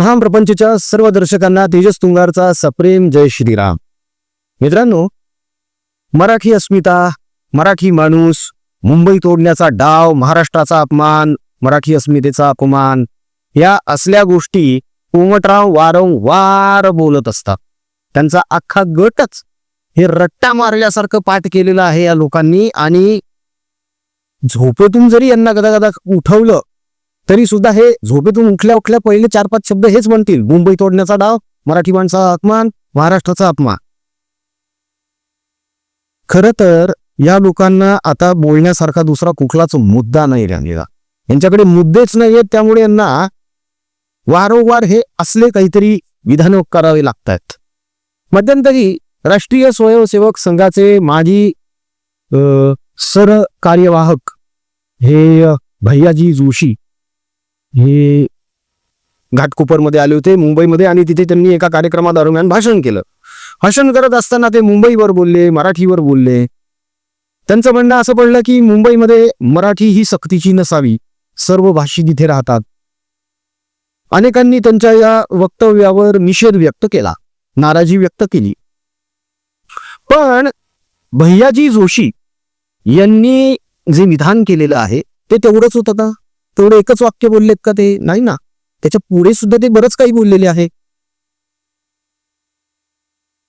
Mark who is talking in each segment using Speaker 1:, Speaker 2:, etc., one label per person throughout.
Speaker 1: महाप्रपंचच्या सर्व दर्शकांना तेजस तुंगारचा सप्रेम जय श्रीराम. मित्रांनो मराठी अस्मिता मराठी माणूस मुंबई तोडण्याचा डाव महाराष्ट्राचा अपमान मराठी अस्मितेचा अपमान या असल्या गोष्टी कोमटराव वारंवार बोलत असतात. त्यांचा अख्खा गटच हे रट्टा मारल्यासारखं पाठ केलेलं आहे या लोकांनी आणि झोपेतून जरी यांना गदा उठवलं तरी सुद्धा हे झोपेतून उठल्या उठल्या पहिले चार पाच शब्द हेच म्हणतील. मुंबई तोडण्याचा डाव मराठी माणसाचा अपमान महाराष्ट्राचा अपमान. खर तर या लोकांना आता बोलण्यासारखा दुसरा कुठलाच मुद्दा नाही राहिलेला. यांच्याकडे मुद्देच नाही आहेत त्यामुळे यांना वारंवार हे असले काहीतरी विधान करावे लागतात. मध्यंतरी राष्ट्रीय स्वयंसेवक संघाचे माजी सर कार्यवाहक हे भैयाजी जोशी हे घाटकोपरमध्ये आले होते मुंबईमध्ये आणि तिथे त्यांनी एका कार्यक्रमादरम्यान भाषण केलं. भाषण करत असताना ते मुंबईवर बोलले मराठीवर बोलले. त्यांचं म्हणणं असं पडलं की मुंबईमध्ये मराठी ही सक्तीची नसावी सर्व भाषी तिथे राहतात. अनेकांनी त्यांच्या या वक्तव्यावर निषेध व्यक्त केला नाराजी व्यक्त केली. पण भैयाजी जोशी यांनी जे विधान केलेलं आहे ते तेवढंच होतं का? तेवढं एकच वाक्य बोललेत का ते? नाही ना. त्याच्या पुढे सुद्धा ते बरंच काही बोललेले आहे.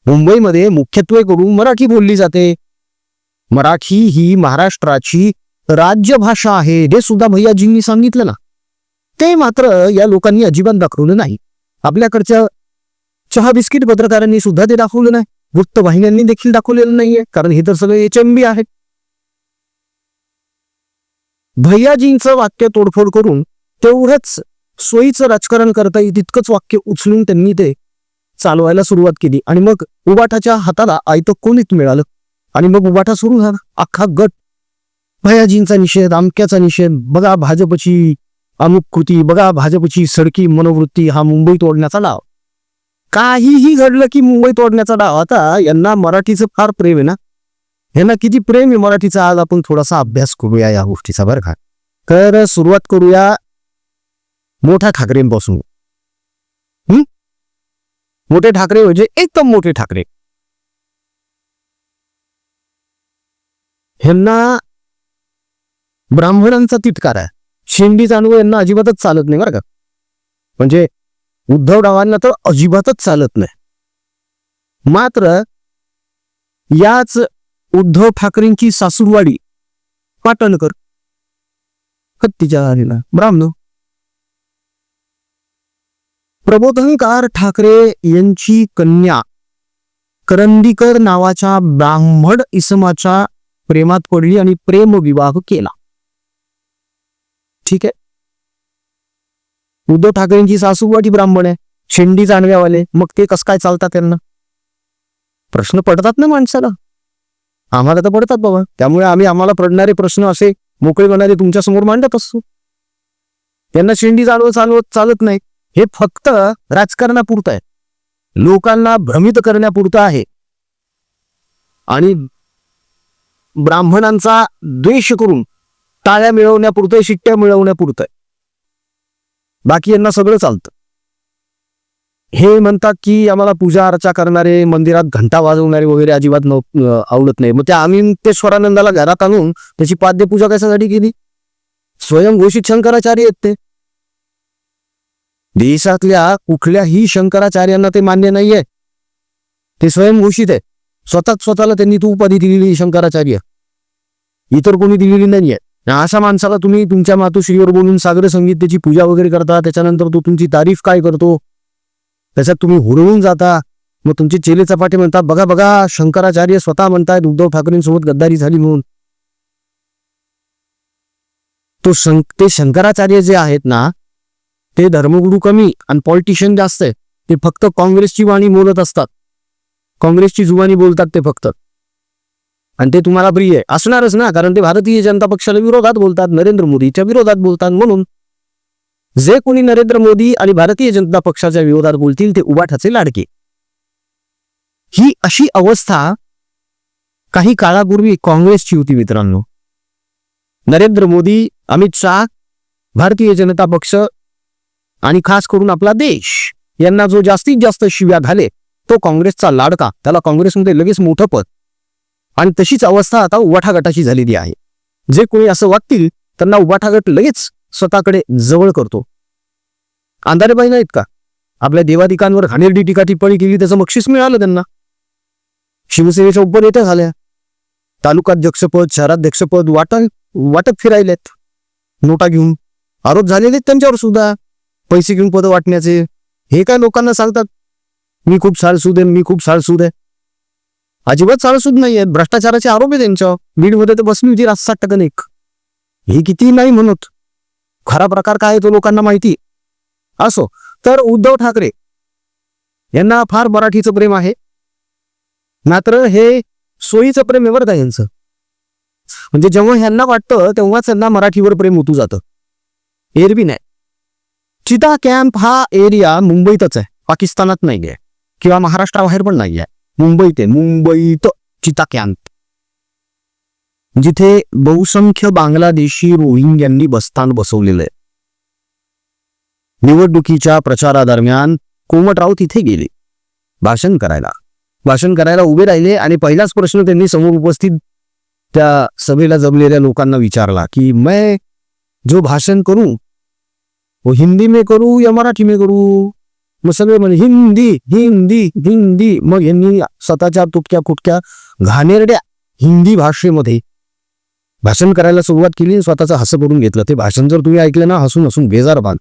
Speaker 1: मुंबईमध्ये मुख्यत्वे करून मराठी बोलली जाते. मराठी ही महाराष्ट्राची राज्यभाषा आहे हे सुद्धा भैयाजींनी सांगितलं ना. ते मात्र या लोकांनी अजिबात दाखवलं नाही. आपल्याकडच्या चहा बिस्किट पत्रकारांनी सुद्धा ते दाखवलं नाही. वृत्तवाहिन्यांनी देखील दाखवलेलं नाहीये कारण हे तर सगळे एच एम बी आहेत. भैयाजींचं वाक्य तोडफोड करून तेवढंच सोयीचं राजकारण करता येईल तितकंच वाक्य उचलून त्यांनी ते चालवायला सुरुवात केली. आणि मग उबाठाच्या हाताला आयतं कोणीत मिळालं? आणि मग उबाठा सुरू झाला. अख्खा गट. भैयाजींचा निषेध अमक्याचा निषेध. बघा भाजपची अमुक कृती बघा भाजपची सडकी मनोवृत्ती हा मुंबई तोडण्याचा डाव. काहीही घडलं की मुंबई तोडण्याचा डाव. आता यांना मराठीचं फार प्रेम आहे ना? ह्यांना किती प्रेम आहे मराठीचा आज आपण थोडासा अभ्यास करूया या गोष्टीचा बरं का. तर सुरुवात करूया मोठ्या ठाकरेंपासून. हम्म मोठे ठाकरे म्हणजे एकदम मोठे ठाकरे. ह्यांना ब्राह्मणांचा तिटकार आहे. शेंडी जाणवं यांना अजिबातच चालत नाही बरं का. म्हणजे उद्धवरावांना तर अजिबातच चालत नाही. मात्र याच उद्धव ठाकरेंची सासूरवाडी. पाटणकर. हत्तीच्या आलेला ब्राह्मण. प्रबोधनकार ठाकरे यांची कन्या. करंदीकर नावाच्या ब्राह्मण इसमाच्या प्रेमात पडली आणि प्रेम विवाह केला. ठीक आहे. उद्धव ठाकरेंची सासूवाटी ब्राह्मण आहे. शेंडी जाणव्यावाले. मग ते कसं काय चालतात त्यांना? प्रश्न पडतात ना माणसाला. आम्हाला तर पडतात बाबा. त्यामुळे आम्ही आम्हाला पडणारे प्रश्न असे मोकळेपणाने तुमच्यासमोर मांडत असतो. त्यांना शेंडी चालवत चालवत चालत नाही. हे फक्त राजकारणापुरतं आहे. लोकांना भ्रमित करण्यापुरतं आहे. आणि ब्राह्मणांचा द्वेष करून टाळ्या मिळवण्यापुरतं शिट्ट्या मिळवण्यापुरतं बाकी यांना सगळं चालतं. हे म्हणतात की आम्हाला पूजा अर्चा करणारे मंदिरात घंटा वाजवणारे वगैरे अजिबात न आवडत नाही. मग त्या आम्ही ते स्वरानंदाला घरात आणून त्याची पाद्यपूजा कशासाठी केली? स्वयंघोषित शंकराचार्य आहेत ते. देशातल्या कुठल्याही शंकराचार्यांना ते मान्य नाहीये. ते स्वयंघोषित आहे. स्वतःच स्वतःला त्यांनी तू उपाधी दिलेली शंकराचार्य. इतर कोणी दिलेली नाहीये. अशा माणसाला तुम्ही तुमच्या मातोश्रीवर बोलून सागर संगीतेची पूजा वगैरे करता त्याच्यानंतर तो तुमची तारीफ काय करतो? त्याच्यात तुम्ही हुरळून जाता. मग तुमची चेले चपाटे म्हणतात बघा बघा शंकराचार्य स्वतः म्हणतायत उद्धव ठाकरेंसोबत गद्दारी झाली म्हणून. तो शं ते शंकराचार्य जे आहेत ना ते धर्मगुरू कमी आणि पॉलिटिशियन जास्त आहे. ते फक्त काँग्रेसची वाणी बोलत असतात. काँग्रेसची जुवानी बोलतात ते फक्त. आणि ते तुम्हाला प्रिय आहे. असणारच ना कारण ते भारतीय जनता पक्षाला विरोधात बोलतात नरेंद्र मोदीच्या विरोधात बोलतात म्हणून. जे कोणी नरेंद्र मोदी आणि भारतीय जनता पक्षाच्या विरोधात बोलतील ते उबाठाचे लाडके. ही अशी अवस्था काही काळापूर्वी काँग्रेसची होती मित्रांनो. नरेंद्र मोदी अमित शाह भारतीय जनता पक्ष आणि खास करून आपला देश यांना जो जास्तीत जास्त शिव्या घाले तो काँग्रेसचा लाडका. त्याला काँग्रेसमध्ये लगेच मोठं पद. आणि तशीच अवस्था आता उबाठा गटाची झालेली आहे. जे कोणी असं वागतील त्यांना उबाठा गट लगेच स्वतःकडे जवळ करतो. अंधारेबाई नाहीत का? आपल्या देवादिकांवर घाणेरडी टीका टिप्पणी केली त्याचं बक्षीस मिळालं त्यांना. शिवसेनेच्या उपनेत्या झाल्या. तालुकाध्यक्षपद शहराध्यक्षपद वाटा वाटप फिरायलेत. नोटा घेऊन आरोप झालेले आहेत त्यांच्यावर सुद्धा. पैसे घेऊन पद वाटण्याचे. हे काय लोकांना सांगतात? मी खूप साळसूद आहे मी खूप साळसूद आहे. अजिबात साळसूद नाही आहेत भ्रष्टाचाराचे आरोप आहे त्यांच्यावर. बीडमध्ये तर बसली होती रात साठ टक्के एक. हे किती नाही म्हणत खरा प्रकार काय आहे तो लोकांना माहिती? असो. तर उद्धव ठाकरे यांना फार मराठीचं प्रेम आहे. मात्र हे सोयीचं प्रेम आहे बरं का यांचं. म्हणजे जेव्हा ह्यांना वाटतं तेव्हाच त्यांना मराठीवर प्रेम होतू जातं. एरबी नाही. चिता कॅम्प हा एरिया मुंबईतच आहे. पाकिस्तानात नाही आहे किंवा महाराष्ट्राबाहेर पण नाही आहे मुंबईत आहे. मुंबईत चिता कॅम्प. जिथे बहुसंख्य बांगलादेशी रोहिंग्यांनी बस्तान बसवलेलं आहे. निवडणुकीच्या प्रचारादरम्यान कोमटराव तिथे गेले. भाषण करायला. भाषण करायला उभे राहिले आणि पहिलाच प्रश्न त्यांनी समोर उपस्थित त्या सभेला जमलेल्या लोकांना विचारला की मैं जो भाषण करू वो हिंदी में करू या मराठी में करू? मग सगळे म्हणे हिंदी हिंदी हिंदी. मग यांनी स्वतःच्या तुटक्या कुटक्या घाणेरड्या हिंदी भाषेमध्ये भाषण करायला सुरुवात केली आणि स्वतःचं हसं करून घेतलं. ते भाषण जर तुम्ही ऐकलं ना हसून हसून बेजार बांध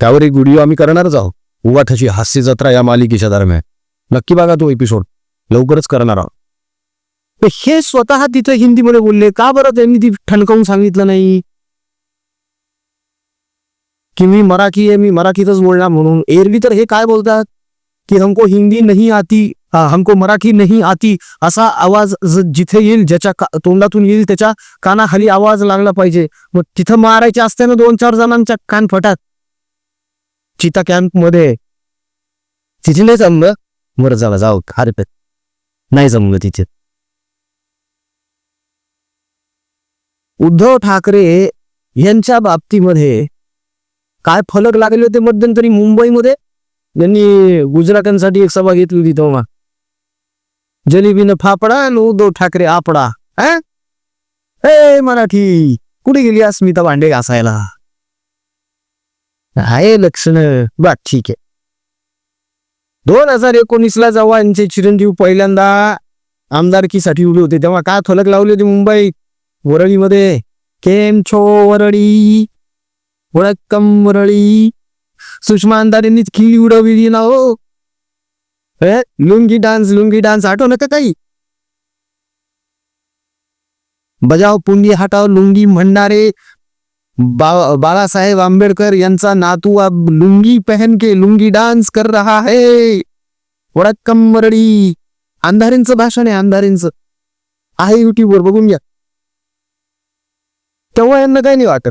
Speaker 1: त्यावर एक व्हिडिओ आम्ही करणारच आहोत. उवाठाची हास्य जत्रा या मालिकेच्या दरम्यान. नक्की बघा तो एपिसोड लवकरच करणार आहोत. हे स्वतः तिथं हिंदीमध्ये बोलले का बरं त्यांनी ती ठणकावून सांगितलं नाही? की मी मराठी आहे मी मराठीतच बोलणार म्हणून. एरवी तर हे काय बोलतात? की हमको हिंदी नाही आती. हमको मराठी नाही आती असा आवाज जिथे येईल ज्याच्या का- तोंडातून येईल त्याच्या कानाखाली आवाज लागला पाहिजे. मग तिथं मारायचे असते ना दोन चार जणांच्या कान फटात. चिता कॅम्पमध्ये तिथे नाही जमलं? मर झाला जाऊ हरकत नाही जमलं तिथे उद्धव ठाकरे यांच्या बाबतीमध्ये काय फलक लागले होते मध्यंतरी मुंबईमध्ये? यांनी गुजरात्यांसाठी एक सभा घेतली होती तेव्हा. जलेबीनं फापडा आणि उद्धव ठाकरे आपडा ए मराठी कुठे गेली अस्मिता भांडे घासायला आहे लक्षण बर ठीक आहे दोन हजार एकोणीसला जेव्हा यांचे चिरंजीव पहिल्यांदा आमदारकीसाठी उभे होते तेव्हा काय थोलक लावले होते मुंबई वरळीमध्ये केम छो वरळी वळक्कम वरळी सुषमा अंधारेंनीच खिळी उडवली ना हो ए, लुंगी डान्स लुंगी डान्स आठवलं का काही? बजाव पुंडी हटाव लुंगी म्हणणारे बा, बाळासाहेब आंबेडकर यांचा नातू अब लुंगी पहन के लुंगी डान्स कर रहा है. वडक्कम मरडी अंधारेंचं भाषण आहे अंधारींचं. आहे युट्यूबवर बघून घ्या. तेव्हा यांना काही नाही वाटत.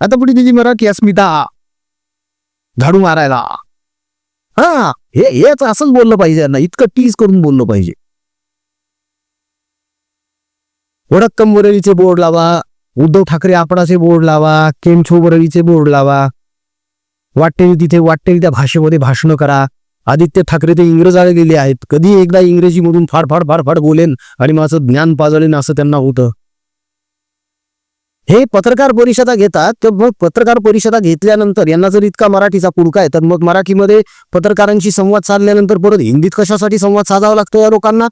Speaker 1: आता पुढे तिची मराठी अस्मिता. झाडू मारायला. हा हे हेच असंच बोललं पाहिजे यांना. इतकं टीज करून बोललं पाहिजे. वडक्कम वरळीचे बोर्ड लावा उद्धव ठाकरे आपणाचे बोर्ड लावा केमछो वरळीचे बोर्ड लावा. वाटेल तिथे वाटेल त्या भाषेमध्ये भाषण करा. आदित्य ठाकरे ते इंग्रजाला गेले आहेत. कधी एकदा इंग्रजीमधून फार फार फार फार बोलेन आणि माझं ज्ञान पाजळेन असं त्यांना होतं. हे पत्रकार परिषदा घेतात तर मग पत्रकार परिषदा घेतल्यानंतर यांना जर इतका मराठीचा पुडका आहे तर मग मराठीमध्ये पत्रकारांशी संवाद साधल्यानंतर परत हिंदीत कशासाठी संवाद साधावा लागतो या लोकांना?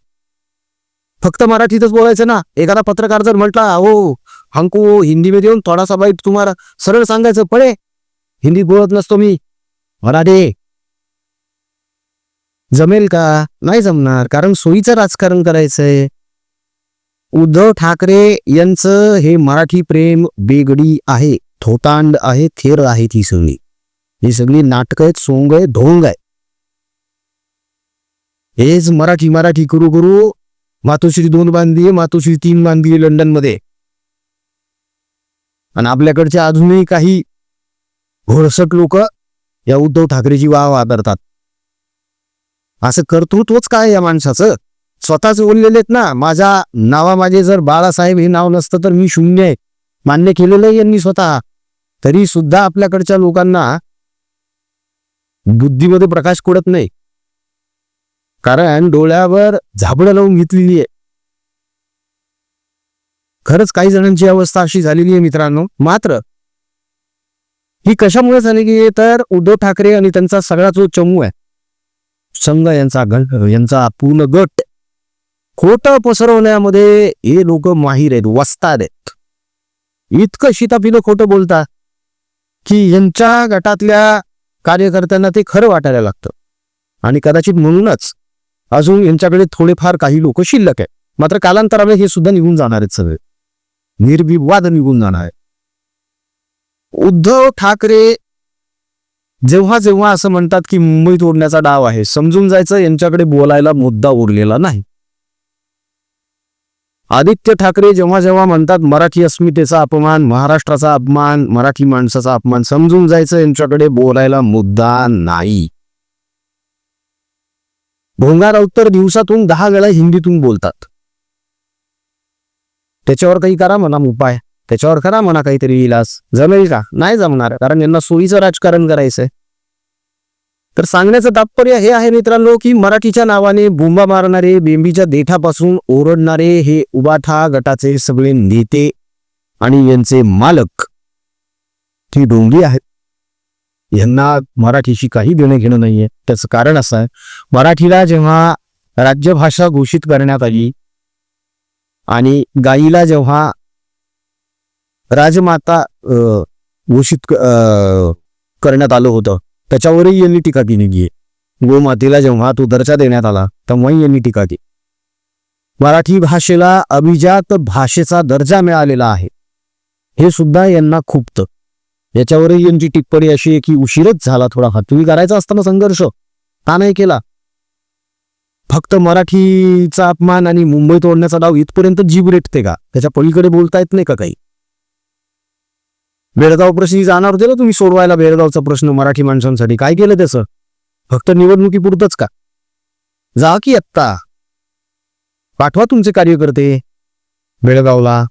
Speaker 1: फक्त मराठीतच बोलायचं ना? एखादा पत्रकार जर म्हटला हो हमको हिंदी मध्ये येऊन थोडासा बाईट तुम्हाला सरळ सांगायचं पडे हिंदीत बोलत नसतो मी. मराठी. जमेल का? नाही जमणार कारण सोयीचं राजकारण करायचंय. उद्धव ठाकरे यांचं हे मराठी प्रेम बेगडी आहे थोतांड आहे थेर आहे ती सगळी. ही सगळी नाटक आहेत सोंग आहे ढोंग आहे हेच मराठी मराठी करू करू मातोश्री दोन बांधली मातोश्री तीन बांधली लंडनमध्ये आणि आपल्याकडचे अजूनही काही घोळसट लोक या उद्धव ठाकरेची वाव वादरतात असं कर्तृत्वच काय या माणसाचं? स्वतःच बोललेलेत ना. माझ्या नावा माझे जर बाळासाहेब हे नाव नसतं तर मी शून्य आहे. मान्य केलेलं आहे यांनी स्वतः. तरी सुद्धा आपल्याकडच्या लोकांना बुद्धीमध्ये प्रकाश पडत नाही. कारण डोळ्यावर झाबडं लावून घेतलेली आहे. खरंच काही जणांची अवस्था अशी झालेली आहे मित्रांनो. मात्र ही कशामुळे झाली की तर उद्धव ठाकरे आणि त्यांचा सगळा जो चमू आहे संघ यांचा गण यांचा पूर्ण गट खोट पसरवण्यामध्ये हे लोक माहीर आहेत वस्ताद आहेत. इतकं शितापिलं खोटं बोलतात की यांच्या गटातल्या कार्यकर्त्यांना ते खरं वाटायला लागतं. आणि कदाचित म्हणूनच अजून यांच्याकडे थोडेफार काही लोक शिल्लक आहे मात्र कालांतराने हे सुद्धा निघून जाणार आहेत सगळे. निर्विवाद निघून जाणार आहे उद्धव ठाकरे जेव्हा जेव्हा असं म्हणतात की मुंबई तोडण्याचा डाव आहे समजून जायचं यांच्याकडे बोलायला मुद्दा उरलेला नाही. आदित्य ठाकरे जेव्हा जेव्हा म्हणतात मराठी अस्मितेचा अपमान महाराष्ट्राचा अपमान मराठी माणसाचा अपमान समजून जायचं यांच्याकडे बोलायला मुद्दा नाही. भोंगा राऊत दिवसातून दहा वेळा हिंदीतून बोलतात. त्याच्यावर काही करा म्हणा उपाय. त्याच्यावर करा म्हणा काहीतरी इलाज. जमेल का? नाही जमणार. कारण यांना सोयीचं राजकारण करायचंय. तर सांगण्याचं तात्पर्य हे आहे मित्रांनो की मराठीच्या नावाने बुंबा मारणारे बेंबीच्या देठापासून ओरडणारे हे उबाठा गटाचे सगळे नेते आणि यांचे मालक ही डोंगरी आहेत. यांना मराठीशी काही देणं घेणं नाहीये. त्याचं कारण असं आहे मराठीला जेव्हा राज्यभाषा घोषित करण्यात आली आणि गाईला जेव्हा राजमाता घोषित करण्यात आलं होतं त्याच्यावरही यांनी टीका केली आहे गोमातेला जेव्हा तो दर्जा देण्यात आला तेव्हाही यांनी टीका केली. मराठी भाषेला अभिजात भाषेचा दर्जा मिळालेला आहे. हे सुद्धा यांना खुपतं. याच्यावरही यांची टिप्पणी अशी आहे की उशीरच झाला थोडा हा तुम्ही करायचा असताना संघर्ष का नाही केला? फक्त मराठीचा अपमान आणि मुंबई तोडण्याचा डाव इथपर्यंत जीव रेटते का? त्याच्या पलीकडे बोलता येत नाही का काही? बेळगाव प्रश्नी जाणार होते ना तुम्ही सोडवायला बेळगावचा प्रश्न मराठी माणसांसाठी? काय केलं त्याचं? फक्त निवडणुकीपुरतच का? जा की आत्ता. पाठवा तुमचे कार्यकर्ते बेळगावला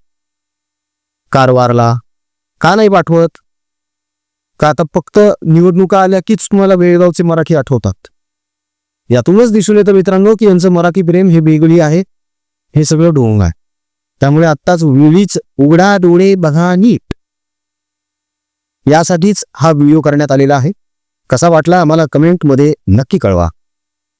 Speaker 1: कारवारला. का नाही पाठवत? का आता फक्त निवडणुका आल्या कीच तुम्हाला बेळगावचे मराठी आठवतात? यातूनच दिसून येतं मित्रांनो की यांचं मराठी प्रेम हे वेगळी आहे हे सगळं ढोंग आहे. त्यामुळे आत्ताच वेळीच उघडा डोळे बघा नीट. यासाठीच हा व्हिडिओ करण्यात आलेला आहे. कसा वाटला आम्हाला कमेंटमध्ये नक्की कळवा.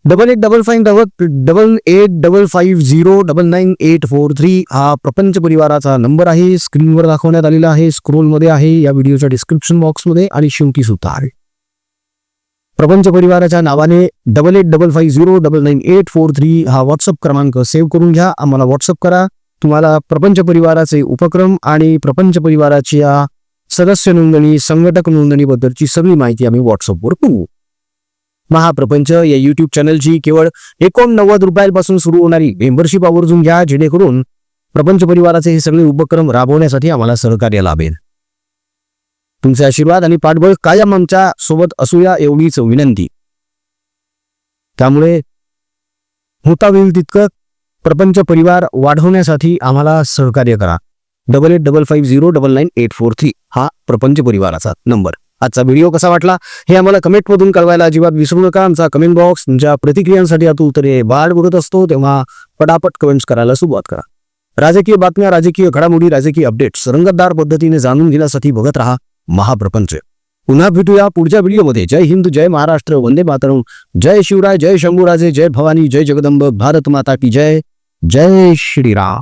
Speaker 1: Double eight double five double double eight double five zero double nine eight four three हा प्रपंच परिवाराचा नंबर आहे. स्क्रीनवर दाखवण्यात आलेला आहे. स्क्रोलमध्ये आहे. या व्हिडिओच्या डिस्क्रिप्शन बॉक्समध्ये आणि शिवकी सुद्धा आहे. प्रपंच परिवाराच्या नावाने double eight double five zero double nine eight four three हा व्हॉट्सअप क्रमांक सेव्ह करून घ्या. आम्हाला व्हॉट्सअप करा. तुम्हाला प्रपंच परिवाराचे उपक्रम आणि प्रपंच परिवाराच्या सदस्य नोंदणी संघटक नोंदणीबद्दलची सगळी माहिती आम्ही व्हॉट्सअपवर पुरवू महाप्रपंच या युट्यूब चॅनलची केवळ एकोणनव्वद रुपयांपासून सुरू होणारी मेंबरशिप आवर्जून घ्या जेणेकरून प्रपंच परिवाराचे हे सगळे उपक्रम राबवण्यासाठी आम्हाला सहकार्य लाभेल. तुमचे आशीर्वाद आणि पाठबळ कायम आमच्यासोबत असूया एवढीच विनंती. त्यामुळे होता होईल तितकं प्रपंच परिवार वाढवण्यासाठी आम्हाला सहकार्य करा. Double eight double five zero double nine eight four three हा प्रपंच परिवाराचा नंबर. आजचा व्हिडिओ कसा वाटला? हे आम्हाला कमेंटमधून कळवायला अजिबात विसरू नका. आमचा कमेंट बॉक्स तुमच्या प्रतिक्रियांसाठी आता तरे बाळ बघत असतो तेव्हा पटापट कमेंट्स करायला सुरुवात करा. राजकीय बातम्या राजकीय घडामोडी राजकीय अपडेट्स रंगतदार पद्धतीने जाणून घेण्यासाठी बघत राहा महाप्रपंच. पुन्हा भेटूया पुढच्या व्हिडिओमध्ये जय हिंद जय महाराष्ट्र वंदे मातरम. जय शिवराय जय शंभूराजे जय भवानी जय जगदंब भारत माता की जय. जय श्रीराम.